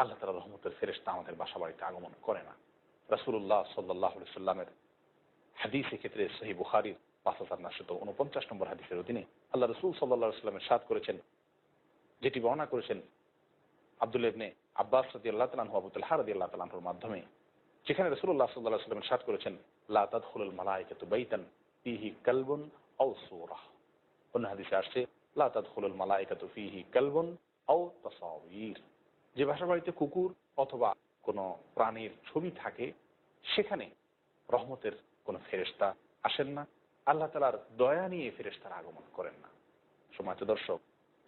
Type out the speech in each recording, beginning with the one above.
আল্লাহ তালা রহমতের ফেরেস্তা আমাদের বাসা বাড়িতে আগমন করে না। রাসুল্লাহ সাল্লাহ সাল্লামের হাদিস ক্ষেত্রে সহি বুখারির পাঁচ হাজার নশত উনপঞ্চাশ নম্বর হাদিসের অধীনে আল্লাহ রসুল সাল্লাহ সাল্লামের সাদ করেছেন, যেটি বর্ণনা করেছেন আব্দুল ইবনে আব্বাস রদি আল্লাহ তালাহু আবুতুল হারদি আল্লাহ তালাহুর মাধ্যমে, যেখানে রসুল্লাহ সাল্লাহ সাল্লামের সাদ করেছেন, লা তাদখুলুল মালাইকাতু বাইতান ফিহি কালবুন আও সূরাহ অন্য হাদিসে আসছে, লা তাদখুলুল মালাইকাতু ফিহি কালবুন আও তাসাওয়ির। যে বাসা বাড়িতে কুকুর অথবা কোনো প্রাণীর ছবি থাকে, সেখানে রহমতের কোনো ফেরেস্তা আসেন না। আল্লাহ তালার দয়া নিয়ে ফেরেস্তার আগমন করেন না। সময় দর্শক,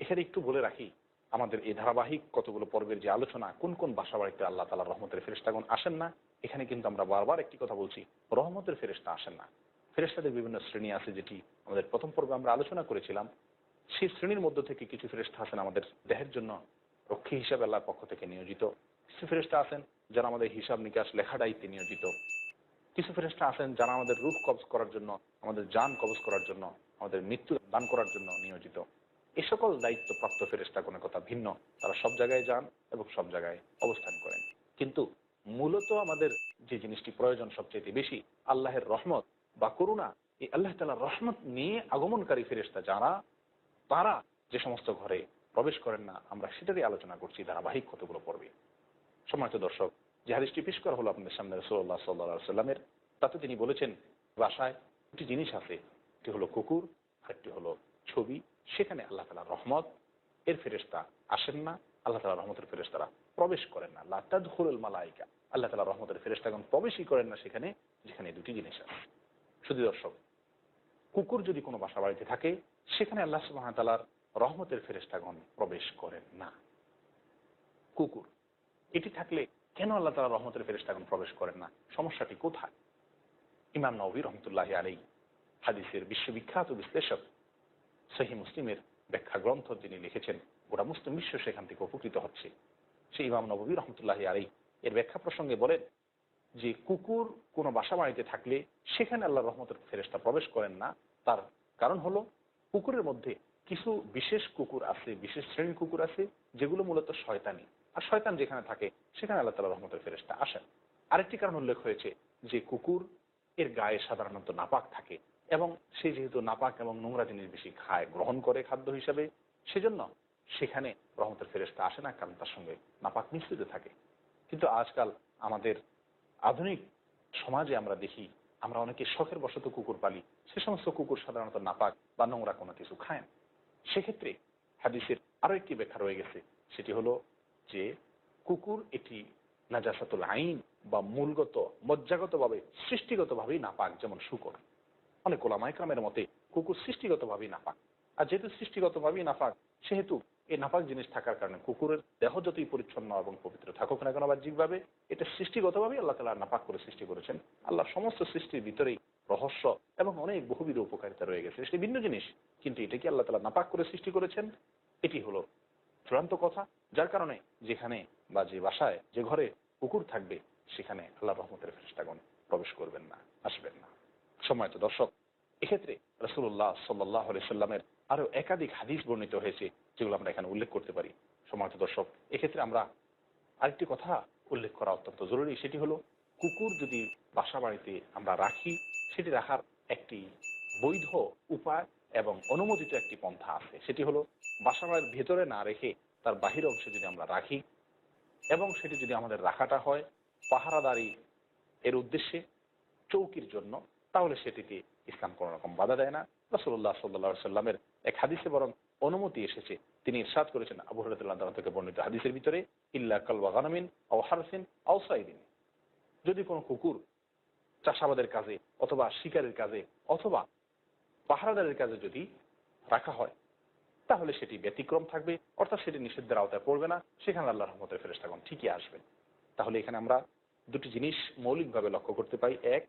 এখানে একটু বলে রাখি, আমাদের এই ধারাবাহিক কতগুলো পর্বের যে আলোচনা, কোন কোন বাসা বাড়িতে আল্লাহ তালার রহমতের ফেরেস্তাগণ আসেন না, এখানে কিন্তু আমরা বারবার একটি কথা বলছি, রহমতের ফেরেস্তা আসেন না। ফেরেস্তাদের বিভিন্ন শ্রেণি আছে যেটি আমাদের প্রথম পর্বে আমরা আলোচনা করেছিলাম। সেই শ্রেণির মধ্য থেকে কিছু ফেরেস্তা আছেন আমাদের দেহের জন্য। রক্ষী হিসাবে আল্লাহর পক্ষ থেকে নিয়োজিত। কিছু ফেরেস্তা আছেন যারা আমাদের হিসাব নিকাশ লেখা দায়িত্বে নিয়োজিত। কিছু ফেরেস্তা আছেন যারা আমাদের রূপ কবজ করার জন্য, আমাদের যান কবজ করার জন্য, আমাদের মৃত্যু দান করার জন্য নিয়োজিত। এ সকল দায়িত্বপ্রাপ্ত ফেরেস্তা কোনো কথা ভিন্ন। তারা সব জায়গায় যান এবং সব জায়গায় অবস্থান করেন। কিন্তু মূলত আমাদের যে জিনিসটি প্রয়োজন সবচেয়ে বেশি, আল্লাহের রহমত বা করুণা, এই আল্লাহ তালা রহমত নিয়ে আগমনকারী ফেরেস্তা যারা, তারা যে সমস্ত ঘরে প্রবেশ করেন না, আমরা সেটারই আলোচনা করছি ধারাবাহিক কতগুলো পর্বে। সম্মানিত দর্শক, যে হাদিসটি পেশ করা হলো আপনাদের সামনে রসুল্লাহ সাল্লা সাল্লামের তাতে তিনি বলেছেন, বাসায় দুটি জিনিস আছে, একটি হলো কুকুর, আরেকটি হলো ছবি। সেখানে আল্লাহ তালা রহমত, এর ফেরেস্তা আসেন না, আল্লাহ তালা রহমতের ফেরেস্তারা প্রবেশ করেন না। লাতাদুল মালাইকা, আল্লাহ তালা রহমতের ফেরেস্তাগণ প্রবেশই করেন না সেখানে, যেখানে দুটি জিনিস আছে। শুধু দর্শক, কুকুর যদি কোনো বাসা বাড়িতে থাকে, সেখানে আল্লাহ সুবাহ তালার রহমতের ফেরেস্তাগণ প্রবেশ করেন না। কুকুর, এটি থাকলে কেন আল্লাহ তালা রহমতের ফেরেস্তাগণ প্রবেশ করেন না? সমস্যাটি কোথায়? ইমাম নবী রহমতুল্লাহ আলী হাদিসের বিশ্ববিখ্যাত বিশ্লেষক সহি মুসলিমের ব্যাখ্যা গ্রন্থ যিনি লিখেছেন, গোটা মুসলিম বিশ্ব সেখান থেকে উপকৃত হচ্ছে। সেই ইমাম নবী রহমতুল্লাহ আলী এর ব্যাখ্যা প্রসঙ্গে বলেন যে, কুকুর কোনো বাসা বাড়িতে থাকলে সেখানে আল্লাহ রহমতের ফেরেস্তা প্রবেশ করেন না। তার কারণ হলো, কুকুরের মধ্যে কিছু বিশেষ কুকুর আছে, বিশেষ শ্রেণির কুকুর আছে, যেগুলো মূলত শয়তানি। আর শয়তান যেখানে থাকে, সেখানে আল্লাহ তালা রহমতের ফেরেস্তা আসেন। আরেকটি কারণ উল্লেখ হয়েছে যে কুকুর এর গায়ে সাধারণত নাপাক থাকে এবং সে যেহেতু নাপাক এবং নোংরা জিনিস বেশি খায়, গ্রহণ করে খাদ্য হিসাবে, সেজন্য সেখানে রহমতের ফেরেস্তা আসে না, কারণ তার সঙ্গে নাপাক মিশ্রিত থাকে। কিন্তু আজকাল আমাদের আধুনিক সমাজে আমরা দেখি, আমরা অনেকে শখের বশত কুকুর পালি, সে সমস্ত কুকুর সাধারণত নাপাক বা নোংরা কোনো কিছু খায় না। সেক্ষেত্রে হাদিসের আরও একটি ব্যাখ্যা রয়ে গেছে। সেটি হলো যে কুকুর এটি নাজাসাতুল আইন বা মূলগত, মজ্জাগতভাবে, সৃষ্টিগতভাবেই নাপাক, যেমন শুকর। অনেক ওলামাইক্রামের মতে কুকুর সৃষ্টিগতভাবেই নাপাক। আর যেহেতু সৃষ্টিগতভাবেই নাপাক, সেহেতু এই নাপাক জিনিস থাকার কারণে কুকুরের দেহ যতই পরিচ্ছন্ন এবং পবিত্র থাকুক না কেন বাহ্যিকভাবে, এটা সৃষ্টিগতভাবেই আল্লাহ তালা নাপাক করে সৃষ্টি করেছেন। আল্লাহ সমস্ত সৃষ্টির ভিতরেই রহস্য এবং অনেক বহুবিধ উপকারিতা রয়ে গেছে। সেটি ভিন্ন জিনিস, কিন্তু এটাকে আল্লাহ তালা নাপাক করে সৃষ্টি করেছেন। এটি হলো চূড়ান্ত কথা, যার কারণে যেখানে বা যে বাসায়, যে ঘরে কুকুর থাকবে, সেখানে আল্লাহ রহমতের ফেরিস্তাগণ প্রবেশ করবেন না, আসবেন না। সময় তো দর্শক, এক্ষেত্রে রসুল্লাহ সাল্লাহ সাল্লামের আরও একাধিক হাদিস বর্ণিত হয়েছে, যেগুলো আমরা এখানে উল্লেখ করতে পারি। সময় দর্শক, এক্ষেত্রে আমরা আরেকটি কথা উল্লেখ করা অত্যন্ত জরুরি, সেটি হলো কুকুর যদি বাসা বাড়িতে আমরা রাখি সেটি রাখার একটি বৈধ উপায় এবং অনুমোদিত একটি পন্থা আছে। সেটি হলো বাসা বাড়ির ভেতরে না রেখে তার বাহির অংশে যদি আমরা রাখি এবং সেটি যদি আমাদের রাখাটা হয় পাহারাদারি এর উদ্দেশ্যে চৌকির জন্য, তাহলে সেটিতে ইসলাম কোনো রকম বাধা দেয় না। রসুল্লাহ সাল্লা সাল্লামের এক হাদিসে বরং অনুমতি এসেছে। তিনি ইরশাদ করেছেন আবু হরতুল্লাহ থেকে বর্ণিত হাদিসের ভিতরে, ইল্লা কালবা গানামিন ও হারসিন আউসাইদিন যদি কোনো কুকুর চাষাবাদের কাজে অথবা শিকারের কাজে অথবা পাহারাদারের কাজে যদি রাখা হয়, তাহলে সেটি ব্যতিক্রম থাকবে, অর্থাৎ সেটি নিষিদ্ধের আওতায় পড়বে না। সেখানে আল্লাহ রহমতের ফেরেস্তাগণ ঠিকই আসবেন। তাহলে এখানে আমরা দুটি জিনিস মৌলিকভাবে লক্ষ্য করতে পাই এক,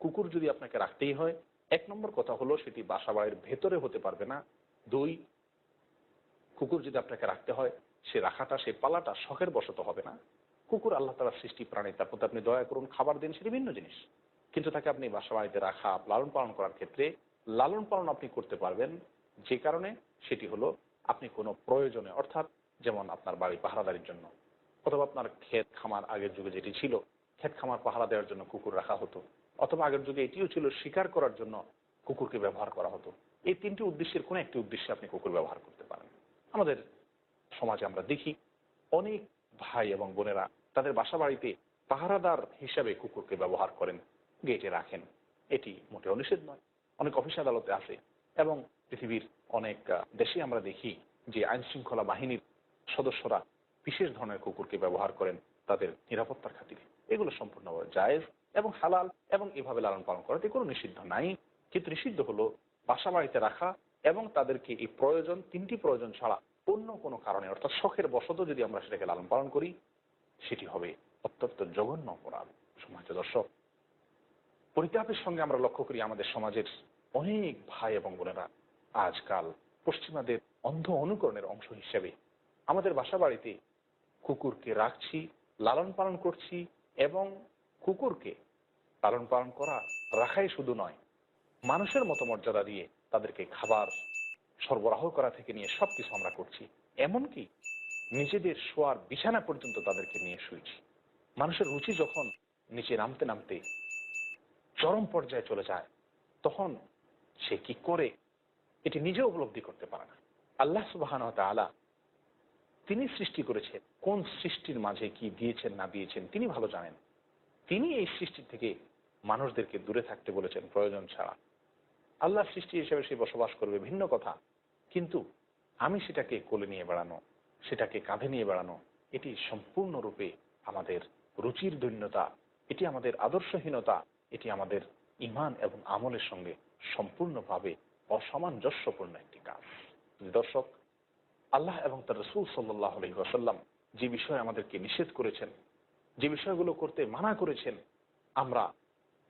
কুকুর যদি আপনাকে রাখতেই হয়, এক নম্বর কথা হলো সেটি বাসা বাড়ির ভেতরে হতে পারবে না। দুই, কুকুর যদি আপনাকে রাখতে হয়, সে রাখাটা, সে পালাটা শখের বশত হবে না। কুকুর আল্লাহ তালার সৃষ্টি প্রাণী, তার প্রতি আপনি দয়া করুন, খাবার দিন, সেটি ভিন্ন জিনিস। কিন্তু তাকে আপনি বাসা বাড়িতে রাখা, লালন পালন করার ক্ষেত্রে লালন পালন আপনি করতে পারবেন। যে কারণে সেটি হলো আপনি কোনো প্রয়োজনে, অর্থাৎ যেমন আপনার বাড়ি পাহারাদারির জন্য, অথবা আপনার ক্ষেত খামার আগের যুগে যেটি ছিল, ক্ষেত খামার পাহারা দেওয়ার জন্য কুকুর রাখা হতো, অথবা আগের যুগে এটিও ছিল শিকার করার জন্য কুকুরকে ব্যবহার করা হতো। এই তিনটি উদ্দেশ্যের কোনো একটি উদ্দেশ্যে আপনি কুকুর ব্যবহার করতে পারেন। আমাদের সমাজে আমরা দেখি, অনেক ভাই এবং বোনেরা তাদের বাসা বাড়িতে পাহারাদার হিসাবে কুকুরকে ব্যবহার করেন। গেটে রাখেন। এটি মোটেও নিষেধ নয়। অনেক অফিস আদালতে আছে এবং পৃথিবীর অনেক দেশে আমরা দেখি যে আইন শৃঙ্খলা বাহিনীর সদস্যরা বিশেষ ধরনের কুকুরকে ব্যবহার করেন তাদের নিরাপত্তার খাতিরে। এগুলো সম্পূর্ণভাবে জায়েজ এবং হালাল এবং এভাবে লালন পালন করা করাতে কোনো নিষিদ্ধ নাই। কিন্তু নিষিদ্ধ হলো বাসা বাড়িতে রাখা এবং তাদেরকে এই প্রয়োজন, তিনটি প্রয়োজন ছাড়া অন্য কোনো কারণে, অর্থাৎ শখের বশত যদি আমরা সেটাকে লালন পালন করি, সেটি হবে অত্যন্ত জঘন্য অপরাধ। সমাজ দর্শক পরিতাপের সঙ্গে আমরা লক্ষ্য করি আমাদের সমাজের অনেক ভাই এবং বোনেরা আজকাল পশ্চিমাদের অন্ধ অনুকরণের অংশ হিসেবে আমাদের বাসা বাড়িতে কুকুরকে রাখছি, লালন পালন করছি এবং কুকুরকে লালন পালন করা রাখাই শুধু নয়, মানুষের মতো মর্যাদা দিয়ে তাদেরকে খাবার সরবরাহ করা থেকে নিয়ে সবকিছু আমরা করছি। এমনকি নিজেদের শোয়ার বিছানা পর্যন্ত তাদেরকে নিয়ে শুয়েছি মানুষের রুচি যখন নিচে নামতে নামতে চরম পর্যায়ে চলে যায়, তখন সে কি করে এটি নিজে উপলব্ধি করতে পারে না। আল্লাহ সুবাহান আলা তিনি সৃষ্টি করেছেন, কোন সৃষ্টির মাঝে কি দিয়েছেন, না দিয়েছেন, তিনি ভালো জানেন। তিনি এই সৃষ্টি থেকে মানুষদেরকে দূরে থাকতে বলেছেন, প্রয়োজন ছাড়া। আল্লাহ সৃষ্টি হিসেবে সে বসবাস করবে ভিন্ন কথা, কিন্তু আমি সেটাকে কোলে নিয়ে বেড়ানো, সেটাকে কাঁধে নিয়ে বেড়ানো, এটি সম্পূর্ণরূপে আমাদের রুচির দৈন্যতা, এটি আমাদের আদর্শহীনতা এটি আমাদের ইমান এবং আমলের সঙ্গে সম্পূর্ণভাবে অসামঞ্জস্যপূর্ণ একটি কাজ। দর্শক, আল্লাহ এবং তার রসুল সাল্লাহ আলহিহাসাল্লাম যে বিষয়ে আমাদেরকে নিষেধ করেছেন, যে বিষয়গুলো করতে মানা করেছেন, আমরা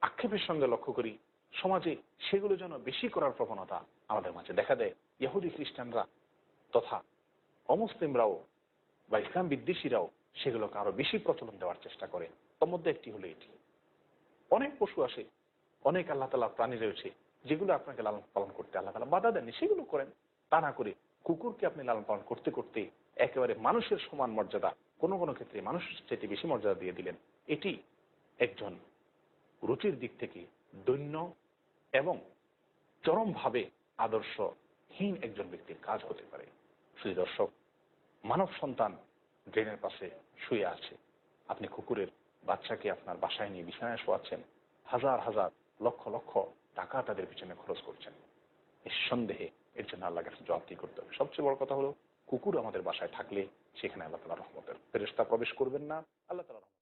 আক্ষেপের সঙ্গে লক্ষ্য করি, সমাজে সেগুলো যেন বেশি করার প্রবণতা আমাদের মাঝে দেখা দেয়। ইহুদি খ্রিস্টানরা তথা অমুসলিমরাও বা ইসলাম বিদ্বেষীরাও সেগুলোকে আরও বেশি প্রচলন দেওয়ার চেষ্টা করে। তার মধ্যে একটি হলো এটি। অনেক পশু আসে, অনেক আল্লাহ তালা প্রাণী রয়েছে, যেগুলো আপনাকে লালন পালন করতে আল্লাহ তালা বাধা দেননি। সেগুলো করেন। তা না করে কুকুরকে আপনি লালন পালন করতে করতে একেবারে মানুষের সমান মর্যাদা, কোনো কোনো ক্ষেত্রে মানুষের চাইতে বেশি মর্যাদা দিয়ে দিলেন। এটি একজন রুচির দিক থেকে দৈন্য এবং চরমভাবে আদর্শহীন একজন ব্যক্তির কাজ হতে পারে। শ্রী দর্শক, মানব সন্তান ড্রেনের পাশে শুয়ে আছে। আপনি কুকুরের বাচ্চাকে আপনার বাসায় নিয়ে বিছানায় শোয়াচ্ছেন, হাজার হাজার লক্ষ লক্ষ টাকা তাদের পিছনে খরচ করছেন। নিঃসন্দেহে এর জন্য আল্লাহ কাছে জবাবদি করতে হবে। সবচেয়ে বড় কথা হলো, কুকুর আমাদের বাসায় থাকলে সেখানে আল্লাহ তালা রহমতের ফেরেস্তা প্রবেশ করবেন না, আল্লাহ তালা